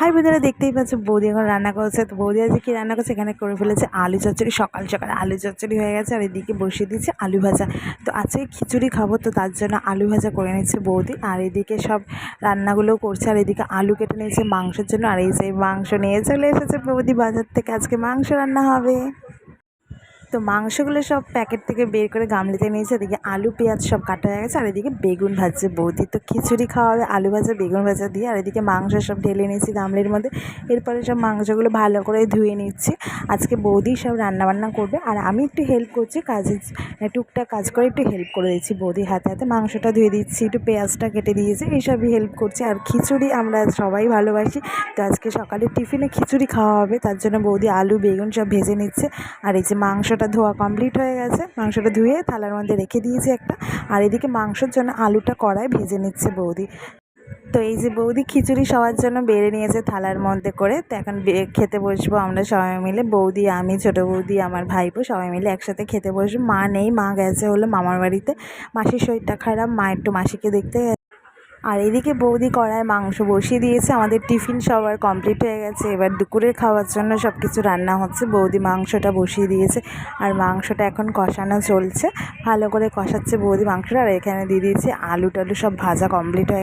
High বন্ধুরা দেখতেই পাচ্ছ বৌদি এখন রান্না করছে। তো বৌদি আজকে কি রান্না করছে? এখানে করে ফেলেছে আলু চচ্চড়ি, সকাল সকাল আলু চচ্চড়ি হয়ে গেছে আর এদিকে বসিয়ে দিয়েছে আলু ভাজা। তো আজকে খিচুড়ি খাব, তো তার জন্য আলু ভাজা করে নিচ্ছে বৌদি। আর এদিকে সব রান্নাগুলো করছে আর এদিকে আলু কেটে নিয়েছে মাংসের জন্য। আর এই যে মাংস নিয়ে চলে এসেছে বৌদি বাজার থেকে। আজকে মাংস রান্না হবে। তো মাংসগুলো সব প্যাকেট থেকে বের করে গামলিতে নিয়েছে এদিকে আলু, পেঁয়াজ সব কাটা হয়ে গেছে, আর এদিকে বেগুন ভাজছে বৌদি। তো খিচুড়ি খাওয়া হবে, আলু ভাজা, বেগুন ভাজা দিয়ে, আর এদিকে মাংস সব ঢেলে নিয়েছি গামলির মধ্যে। এরপরে সব মাংসগুলো ভালো করে ধুয়ে নিচ্ছি। আজকে বৌদি সব রান্নাবান্না করবে, আর আমি একটু হেল্প করছি কাজে টুকটাক কাজ করে একটু হেল্প করে দিচ্ছি বৌদির হাতে হাতে। মাংসটা ধুয়ে দিচ্ছি, একটু পেঁয়াজটা কেটে দিয়েছি, এইসবই হেল্প করছি। আর খিচুড়ি আমরা সবাই ভালোবাসি, তো আজকে সকালে টিফিনে খিচুড়ি খাওয়া হবে, তার জন্য বৌদি আলু, বেগুন সব ভেজে নিচ্ছে। আর এই যে মাংসটা ধোয়া কমপ্লিট হয়ে গেছে। মাংসটা ধুয়ে থালার মধ্যে রেখে দিয়েছি একটা। আর এদিকে মাংসর জন্য আলুটা কড়ায় ভেজে নিচ্ছে বৌদি। তো এই যে বৌদি খিচুড়ি সবার জন্য বেড়ে নিয়েছে থালার মধ্যে করে। তো এখন খেতে বসবো আমরা সবাই মিলে। বৌদি, আমি, ছোটো বৌদি, আমার ভাইপো সবাই মিলে একসাথে খেতে বসবো। মা নেই, মা গেছে হলো মামার বাড়িতে। মাসির শরীরটা খারাপ, মা একটু মাসিকে দেখতে গেছে। আর এদিকে বৌদি কড়ায় মাংস বসিয়ে দিয়েছে, আমাদের টিফিন সবার কমপ্লিট হয়ে গেছে। এবার দুপুরের খাওয়ার জন্য সব কিছু রান্না হচ্ছে, বৌদি মাংসটা বসিয়ে দিয়েছে আর মাংসটা এখন কষানো চলছে। ভালো করে কষাচ্ছে বৌদি মাংসটা আর এখানে দিয়ে দিয়েছে আলু টালু সব ভাজা কমপ্লিট হয়ে